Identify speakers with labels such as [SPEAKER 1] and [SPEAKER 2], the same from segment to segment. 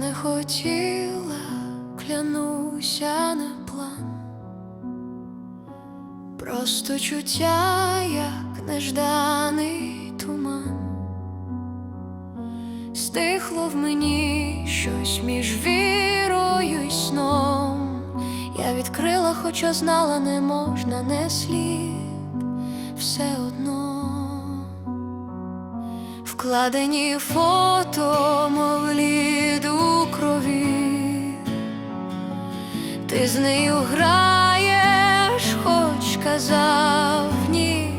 [SPEAKER 1] Не хотіла, клянуся на план. Просто чуття, як нежданий туман. Стихло в мені щось між вірою й сном. Я відкрила, хоча знала, не можна, не слід все одно. Вкладені фото, мов у крові. Ти з нею граєш, хоч казав ні.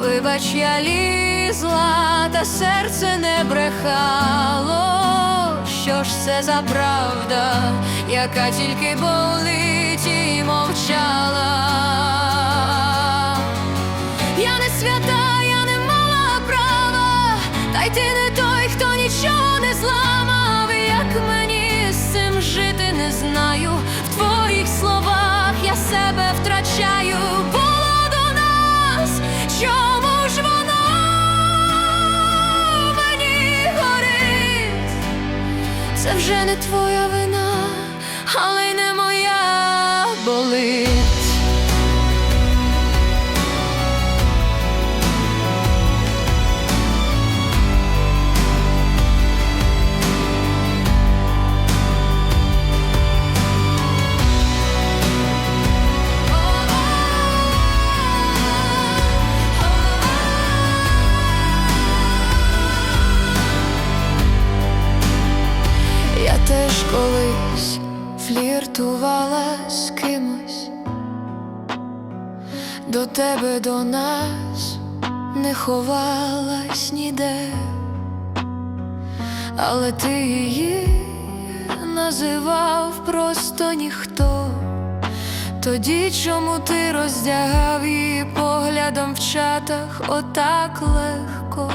[SPEAKER 1] Вибач, я лізла, та серце не брехало. Що ж це за правда, яка тільки болить і мовчала? Я не свята, та ти не той, хто нічого не зламав. Як мені з цим жити не знаю. В твоїх словах я себе втрачаю. Було до нас, чому ж воно мені горить? Це вже не твоя вина, але й не моя болить. Колись фліртувала з кимось, до тебе до нас не ховалась ніде, але ти її називав просто ніхто. Тоді чому ти роздягав її поглядом в чатах отак легко?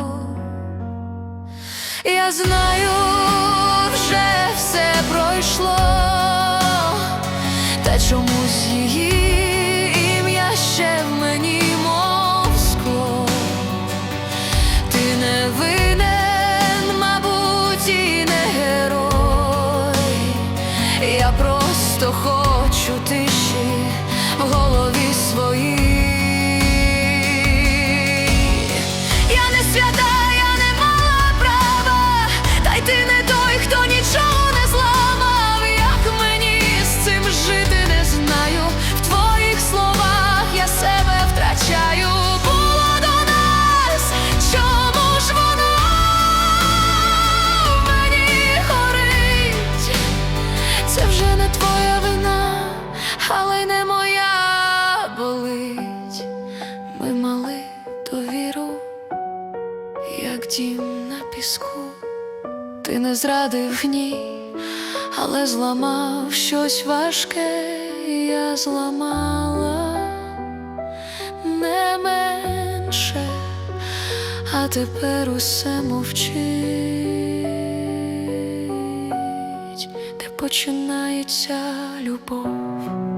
[SPEAKER 1] Я знаю, вже все пройшло, та чомусь її ім'я ще в мені мов. Ти не винен, мабуть, дім на піску. Ти не зрадив гній, але зламав щось важке, я зламала не менше, а тепер усе мовчить, де починається любов.